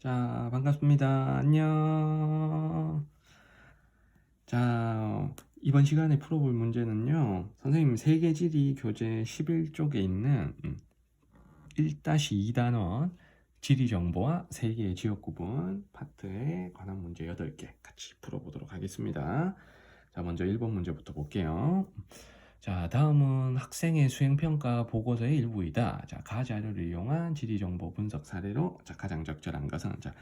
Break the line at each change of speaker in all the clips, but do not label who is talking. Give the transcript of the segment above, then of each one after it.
자, 반갑습니다. 안녕. 자, 이번 시간에 풀어볼 문제는요. 선생님 세계지리 교재 11쪽에 있는 음, 1-2단원 지리 정보와 세계의 지역 구분 파트에 관한 문제 8개 같이 풀어보도록 하겠습니다. 자, 먼저 1번 문제부터 볼게요. 자, 다음은 학생의 수행평가 보고서의 일부이다. 자, 가 자료를 이용한 지리정보 분석 사례로 자, 가장 적절한 것은 자,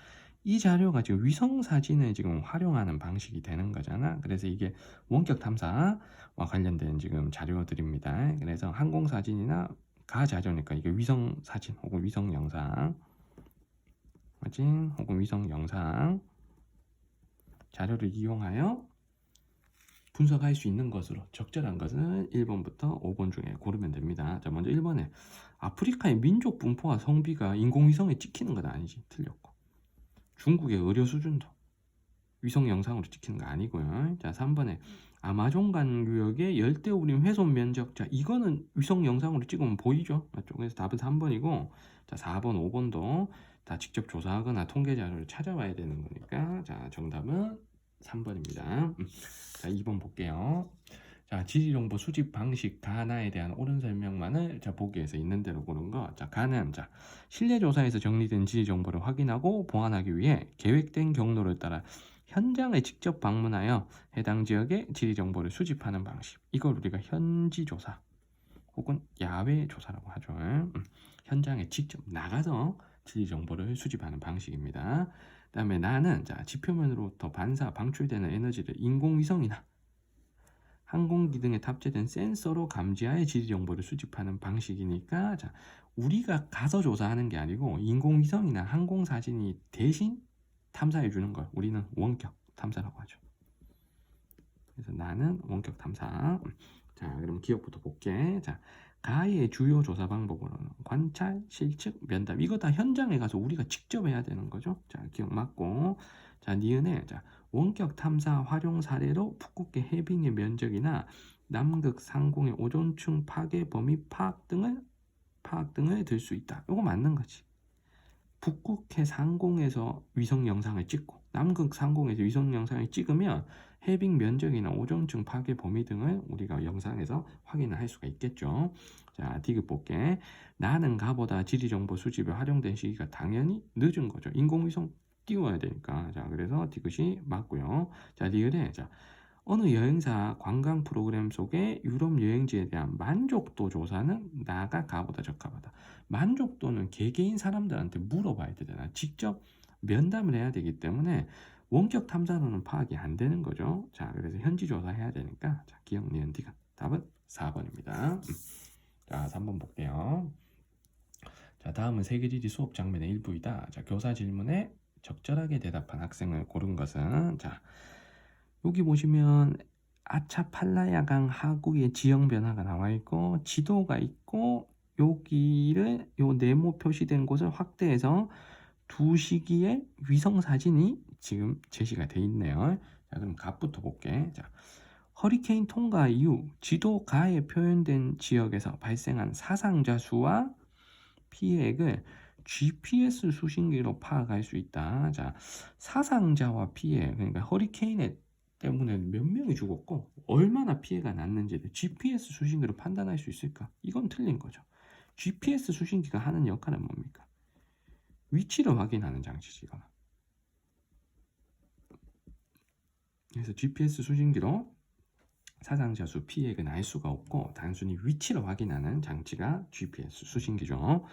이 자료가 지금 위성 사진을 지금 활용하는 방식이 되는 거잖아. 그래서 이게 원격 탐사와 관련된 지금 자료들입니다. 그래서 항공 사진이나 가 자료니까 이게 위성 사진 혹은 위성 영상 사진 혹은 위성 영상 자료를 이용하여 분석할 수 있는 것으로 적절한 것은 1번부터 5번 중에 고르면 됩니다. 자, 먼저 1번에 아프리카의 민족 분포와 성비가 인공위성에 찍히는 건 아니지. 틀렸고. 중국의 의료 수준도 위성 영상으로 찍히는 거 아니고요. 자, 3번에 아마존간 구역의 열대우림 훼손 면적. 자, 이거는 위성 영상으로 찍으면 보이죠? 맞죠? 답은 3번이고, 자, 4번, 5번도 다 직접 조사하거나 통계 자료를 찾아와야 되는 거니까, 자, 정답은 3번입니다. 자, 2번 볼게요. 자, 지리정보 수집 방식 가나에 대한 옳은 설명만을 자, 보기에서 있는 대로 고른 거. 자, 가는 자, 실내 조사에서 정리된 지리 정보를 확인하고 보완하기 위해 계획된 경로를 따라 현장에 직접 방문하여 해당 지역의 지리 정보를 수집하는 방식. 이걸 우리가 현지 조사 혹은 야외 조사라고 하죠. 음, 현장에 직접 나가서 지리 정보를 수집하는 방식입니다. 그다음에 나는 자 지표면으로부터 반사 방출되는 에너지를 인공위성이나 항공기 등에 탑재된 센서로 감지하여 지리 정보를 수집하는 방식이니까 자 우리가 가서 조사하는 게 아니고 인공위성이나 항공 사진이 대신 탐사해 주는 걸 우리는 원격 탐사라고 하죠. 그래서 나는 원격 탐사. 자, 그럼 기억부터 볼게. 자, 가의 주요 조사 방법으로는 관찰, 실측, 면담 이거 다 현장에 가서 우리가 직접 해야 되는 거죠. 자, 기억 맞고. 자, 니은에 자, 원격 탐사 활용 사례로 북극계 해빙의 면적이나 남극 상공의 오존층 파괴 범위 파악 등을 파악 등을 들 수 있다. 이거 맞는 거지. 북극해 상공에서 위성 영상을 찍고 남극 상공에서 위성 영상을 찍으면 해빙 면적이나 오존층 파괴 범위 등을 우리가 영상에서 확인을 할 수가 있겠죠. 자, 디귿 볼게. 나는 가보다 지리 정보 수집에 활용된 시기가 당연히 늦은 거죠. 인공위성 띄워야 되니까. 자, 그래서 디귿이 맞고요. 자, 리을에 자, 어느 여행사 관광 프로그램 속에 유럽 여행지에 대한 만족도 조사는 나가 가보다 적합하다. 만족도는 개개인 사람들한테 물어봐야 되잖아. 직접 면담을 해야 되기 때문에 원격 탐사로는 파악이 안 되는 거죠. 자, 그래서 현지 조사해야 되니까 자, 기억 니은 디가 답은 4번입니다. 자, 3번 볼게요. 자, 다음은 세계지리 수업 장면의 일부이다. 자, 교사 질문에 적절하게 대답한 학생을 고른 것은 자, 여기 보시면 아차팔라야강 하구의 지형 변화가 나와 있고 지도가 있고 여기를 요 네모 표시된 곳을 확대해서 두 시기의 위성 사진이 지금 제시가 돼 있네요. 자, 그럼 값부터 볼게. 자, 허리케인 통과 이후 지도 가에 표현된 지역에서 발생한 사상자 수와 피해액을 GPS 수신기로 파악할 수 있다. 자, 사상자와 피해, 그러니까 허리케인에 때문에 몇 명이 죽었고 얼마나 피해가 났는지를 GPS 수신기로 판단할 수 있을까? 이건 틀린 거죠. GPS 수신기가 하는 역할은 뭡니까? 위치를 확인하는 장치지 이거는. 그래서 GPS 수신기로 사상자 수 피해액은 알 수가 없고 단순히 위치를 확인하는 장치가 GPS 수신기죠.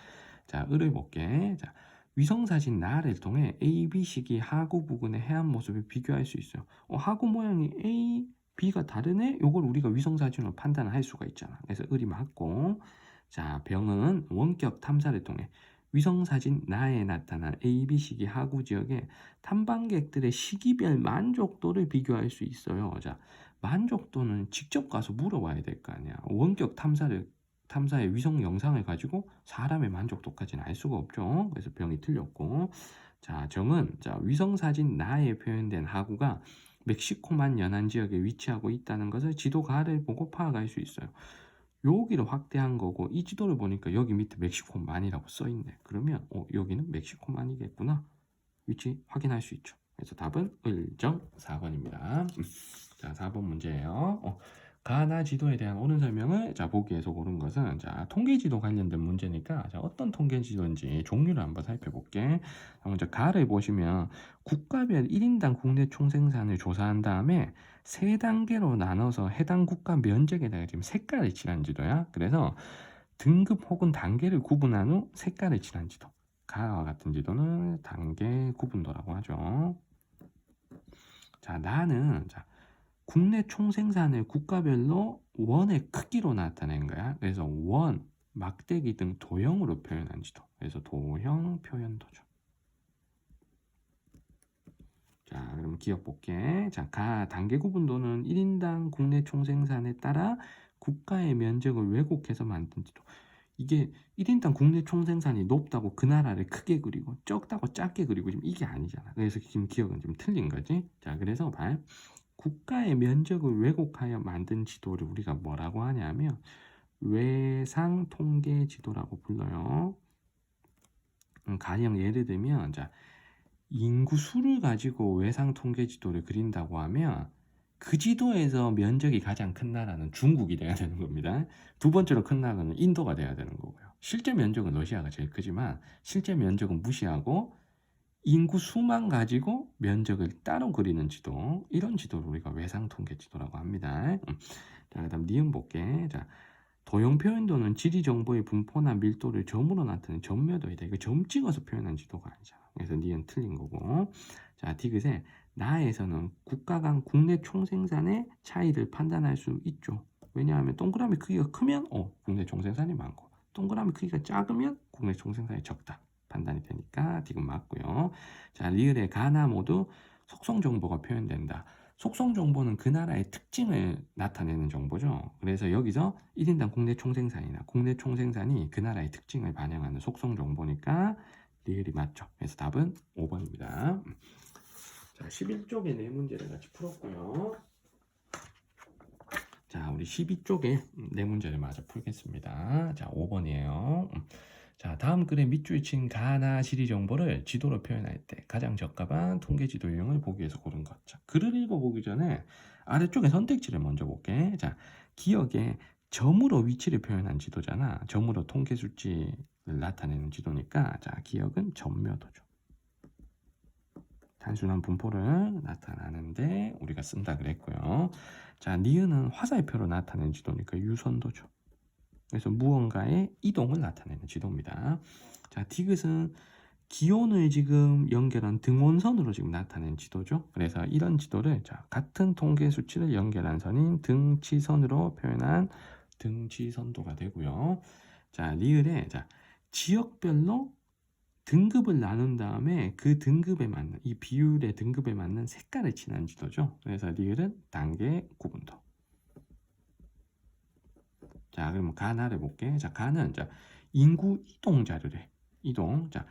자, 을을 볼게. 자, 위성사진 나를 통해 A, B 시기 하구 부근의 해안 모습을 비교할 수 있어요. 어, 하구 모양이 A, B가 다르네? 요걸 우리가 위성사진으로 판단할 수가 있잖아. 그래서 을이 맞고 자, 병은 원격 탐사를 통해 위성사진 나에 나타난 A, B 시기 하구 지역의 탐방객들의 시기별 만족도를 비교할 수 있어요. 자, 만족도는 직접 가서 물어봐야 될 거 아니야. 원격 탐사를 탐사의 위성 영상을 가지고 사람의 만족도까지는 알 수가 없죠. 그래서 병이 틀렸고, 자 정은 자 위성 사진 나에 표현된 하구가 멕시코만 연안 지역에 위치하고 있다는 것을 지도가를 보고 파악할 수 있어요. 여기를 확대한 거고 이 지도를 보니까 여기 밑에 멕시코만이라고 써 있네. 그러면 어, 여기는 멕시코만이겠구나. 위치 확인할 수 있죠. 그래서 답은 1점 4번입니다. 자, 4번 문제예요. 어, 가나 지도에 대한 옳은 설명을 자 보기에서 고른 것은 자 통계 지도 관련된 문제니까 자 어떤 통계 지도인지 종류를 한번 살펴볼게. 자, 먼저 가를 보시면 국가별 1인당 국내 총생산을 조사한 다음에 세 단계로 나눠서 해당 국가 면적에다가 지금 색깔을 칠한 지도야. 그래서 등급 혹은 단계를 구분한 후 색깔을 칠한 지도. 가와 같은 지도는 단계 구분도라고 하죠. 자, 나는 자 국내 총생산을 국가별로 원의 크기로 나타낸 거야. 그래서 원, 막대기 등 도형으로 표현한 지도. 그래서 도형 표현도죠. 자, 그럼 기억 볼게. 자, 가 단계 구분도는 1인당 국내 총생산에 따라 국가의 면적을 왜곡해서 만든 지도. 이게 1인당 국내 총생산이 높다고 그 나라를 크게 그리고 적다고 작게 그리고 지금 이게 아니잖아. 그래서 지금 기억은 좀 틀린 거지. 자, 그래서 봐. 국가의 면적을 왜곡하여 만든 지도를 우리가 뭐라고 하냐면 외상 통계 지도라고 불러요. 음, 가령 예를 들면 자 인구 수를 가지고 외상 통계 지도를 그린다고 하면 그 지도에서 면적이 가장 큰 나라는 중국이 돼야 되는 겁니다. 두 번째로 큰 나라는 인도가 돼야 되는 거고요. 실제 면적은 러시아가 제일 크지만 실제 면적은 무시하고 인구 수만 가지고 면적을 따로 그리는 지도 이런 지도를 우리가 외상 통계 지도라고 합니다. 음. 자, 그다음 니은 볼게. 자, 도형 표현도는 지리 정보의 분포나 밀도를 점으로 나타내는 점묘도이다. 이거 점 찍어서 표현한 지도가 아니잖아. 그래서 니은 틀린 거고. 자, 디귿에 나에서는 국가 간 국내 총생산의 차이를 판단할 수 있죠. 왜냐하면 동그라미 크기가 크면 어, 국내 총생산이 많고 동그라미 크기가 작으면 국내 총생산이 적다. 판단이 되니까 디귿 맞고요. 자, 리을의 가나 모두 속성 정보가 표현된다. 속성 정보는 그 나라의 특징을 나타내는 정보죠. 그래서 여기서 1인당 국내 총생산이나 국내 총생산이 그 나라의 특징을 반영하는 속성 정보니까 리을이 맞죠. 그래서 답은 5번입니다. 자, 11쪽에 네 문제를 같이 풀었고요. 자, 우리 12쪽에 네 문제를 마저 풀겠습니다. 자, 5번이에요. 자, 다음 글의 밑줄에 친 가나 시리 정보를 지도로 표현할 때 가장 적합한 통계 지도 유형을 보기 위해서 고른 것. 자, 글을 읽어보기 전에 아래쪽에 선택지를 먼저 볼게. 자, 기억에 점으로 위치를 표현한 지도잖아. 점으로 통계 수치를 나타내는 지도니까 자, 기억은 점묘도죠. 단순한 분포를 나타나는데 우리가 쓴다 그랬고요. 자, 니은은 화살표로 나타내는 지도니까 유선도죠. 그래서 무언가의 이동을 나타내는 지도입니다. 자, 디귿은 기온을 지금 연결한 등원선으로 지금 나타낸 지도죠. 그래서 이런 지도를 자, 같은 통계 수치를 연결한 선인 등치선으로 표현한 등치선도가 되고요. 자, 리을에 자, 지역별로 등급을 나눈 다음에 그 등급에 맞는 이 비율의 등급에 맞는 색깔을 칠한 지도죠. 그래서 리을은 단계 구분도. 자, 그럼 가나를 볼게. 자, 가는 자, 인구 이동 자료래. 이동. 자,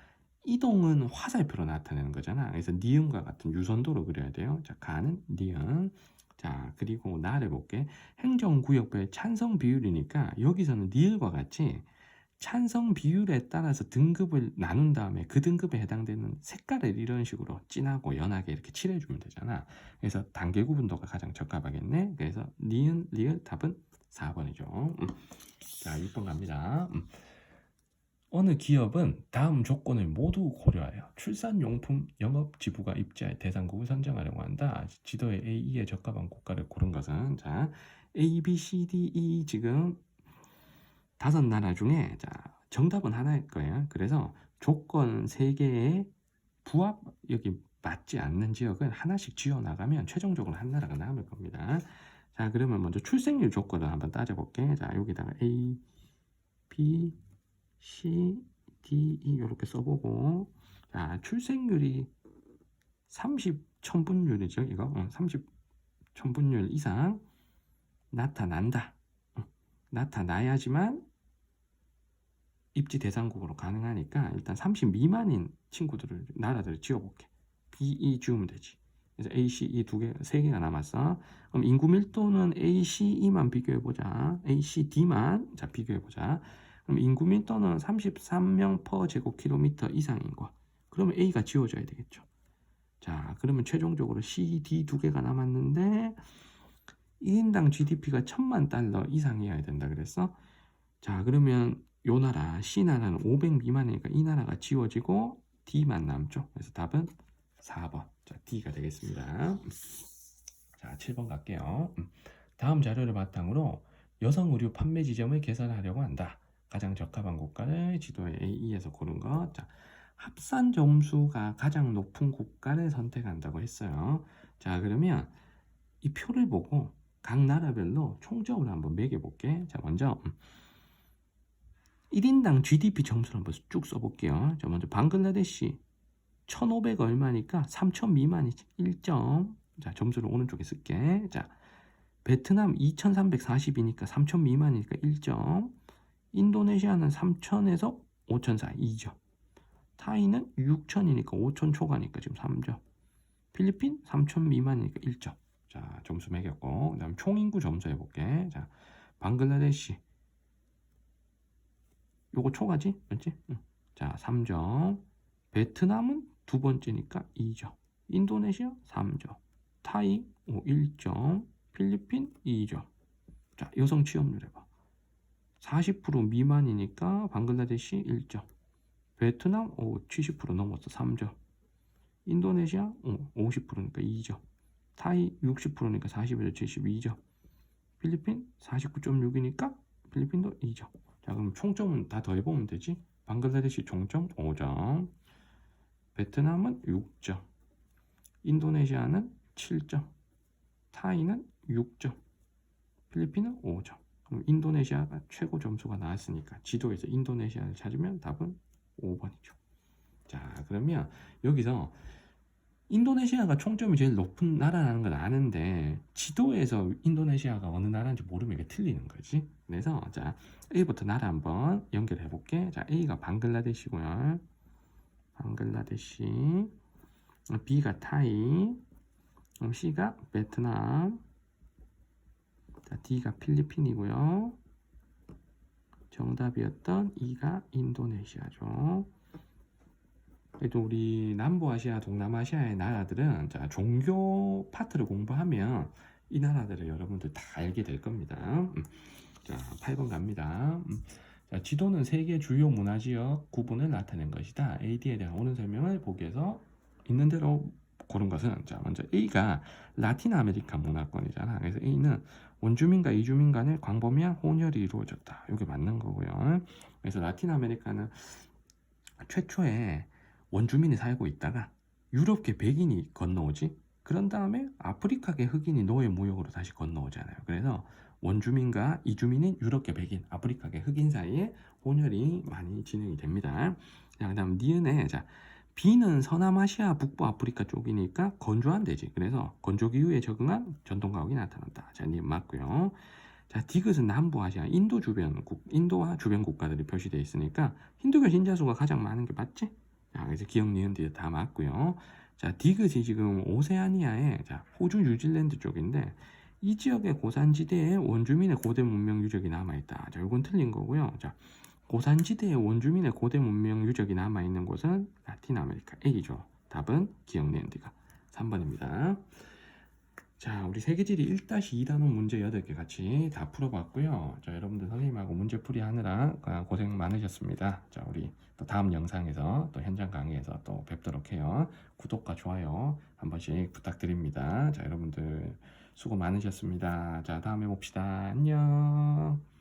이동은 화살표로 나타내는 거잖아. 그래서 니은과 같은 유선도로 그려야 돼요. 자, 가는 니은. 자, 그리고 나를 볼게. 행정구역별 찬성 비율이니까 여기서는 니을과 같이 찬성 비율에 따라서 등급을 나눈 다음에 그 등급에 해당되는 색깔을 이런 식으로 진하고 연하게 이렇게 칠해주면 되잖아. 그래서 단계 구분도가 가장 적합하겠네. 그래서 니은, 리을 답은 4번이죠. 음. 자, 6번 갑니다. 음. 어느 기업은 다음 조건을 모두 고려하여 출산용품 영업 지부가 입지할 대상국을 선정하려고 한다. 지도에 A, E에 적합한 국가를 고른 것은 자 A, B, C, D, E 지금 다섯 나라 중에 자 정답은 하나일 거예요. 그래서 조건 세 개의 부합 여기 맞지 않는 지역은 하나씩 지어 나가면 최종적으로 한 나라가 남을 겁니다. 자 그러면 먼저 출생률 조건을 한번 따져볼게. 자 여기다가 A, B, C, D, E 이렇게 써보고. 자 출생률이 30 천분율이죠 이거? 어, 30 천분율 이상 나타난다. 어, 나타나야지만 입지 대상국으로 가능하니까 일단 30 미만인 친구들을 나라들을 지어볼게. B, E 지우면 되지 그래서 A, C, E 두 개, 세 개가 남았어. 그럼 인구 밀도는 A, C, E만 비교해 보자. A, C, D만 자 비교해 보자. 그럼 인구 밀도는 33명 퍼 제곱킬로미터 이상인 거. 그러면 A가 지워져야 되겠죠. 자, 그러면 최종적으로 C, D 두 개가 남았는데 1인당 GDP가 천만 달러 이상이어야 된다 그랬어. 자, 그러면 요 나라 C 나라는 500 미만이니까 이 나라가 지워지고 D만 남죠. 그래서 답은 4번. 자, D가 되겠습니다. 자, 7번 갈게요. 음. 다음 자료를 바탕으로 여성 의류 판매 지점을 개설하려고 한다. 가장 적합한 국가를 지도에 A에서 고른 것. 자, 합산 점수가 가장 높은 국가를 선택한다고 했어요. 자, 그러면 이 표를 보고 각 나라별로 총점을 한번 매겨볼게. 자, 먼저 음. 1인당 GDP 점수를 한번 쭉 써볼게요. 자, 먼저 방글라데시 1,500 얼마니까 3,000 미만이 1점. 자, 점수를 오른쪽에 쓸게. 자, 베트남 2,340이니까 3,000 미만이니까 1점. 인도네시아는 3,000에서 5,000 사이 2점. 타이는 6,000이니까 5,000 초과니까 지금 3점. 필리핀 3,000 미만이니까 1점. 자, 점수 매겼고. 그다음 총 인구 점수 해 볼게. 자, 방글라데시 요거 초과지? 맞지? 응. 자, 3점. 베트남은 두 번째니까 2점. 인도네시아 3점. 타이 1점. 필리핀 2점. 자, 여성 취업률 해봐. 40% 미만이니까 방글라데시 1점. 베트남 오, 70% 넘었어 3점. 인도네시아 오, 50%니까 2점. 타이 60%니까 41에서 72점. 필리핀 49.6이니까 필리핀도 2점. 자 그럼 총점은 다 더해보면 되지 방글라데시 총점 5점 베트남은 6점 인도네시아는 7점 타이는 6점 필리핀은 5점 그럼 인도네시아가 최고 점수가 나왔으니까 지도에서 인도네시아를 찾으면 답은 5번이죠 자 그러면 여기서 인도네시아가 총점이 제일 높은 나라라는 걸 아는데 지도에서 인도네시아가 어느 나라인지 모르면 이게 틀리는 거지. 그래서 자 A부터 나라 한번 연결해 볼게. 자 A가 방글라데시고요. 방글라데시. B가 타이. C가 베트남. 자 D가 필리핀이고요. 정답이었던 E가 인도네시아죠. 그래도 우리 남부아시아, 동남아시아의 나라들은 자, 종교 파트를 공부하면 이 나라들을 여러분들 다 알게 될 겁니다. 음. 자, 8번 갑니다. 음. 자, 지도는 세계 주요 문화지역 구분을 나타낸 것이다. AD에 대한 옳은 설명을 보기에서 있는 대로 고른 것은 자, 먼저 A가 라틴 아메리카 문화권이잖아. 그래서 A는 원주민과 이주민 간의 광범위한 혼혈이 이루어졌다. 이게 맞는 거고요. 그래서 라틴 아메리카는 최초에 원주민이 살고 있다가 유럽계 백인이 건너오지 그런 다음에 아프리카계 흑인이 노예 무역으로 다시 건너오잖아요 그래서 원주민과 이주민인 유럽계 백인 아프리카계 흑인 사이에 혼혈이 많이 진행이 됩니다. 자 그 다음 니은에 자 B는 서남아시아 북부 아프리카 쪽이니까 건조한 대지. 그래서 건조 기후에 적응한 전통가옥이 나타난다. 자 니은 맞고요. 자, 디귿은 남부아시아, 인도 주변 국, 인도와 주변 국가들이 표시되어 있으니까 힌두교 신자 수가 가장 많은 게 맞지? 자, 그래서 기억 니은 뒤에 다 맞고요. 자, 디귿이 지금 오세아니아의 자, 호주 뉴질랜드 쪽인데 이 지역의 고산지대에 원주민의 고대 문명 유적이 남아 있다. 자, 이건 틀린 거고요. 자, 고산지대에 원주민의 고대 문명 유적이 남아 있는 곳은 라틴 아메리카 A죠. 답은 기억 니은 뒤가 3번입니다. 자, 우리 세계지리 1-2단원 문제 8개 같이 다 풀어봤고요. 자, 여러분들 선생님하고 문제풀이 하느라 고생 많으셨습니다. 자, 우리 또 다음 영상에서 또 현장 강의에서 또 뵙도록 해요. 구독과 좋아요 한 번씩 부탁드립니다. 자, 여러분들 수고 많으셨습니다. 자, 다음에 봅시다. 안녕.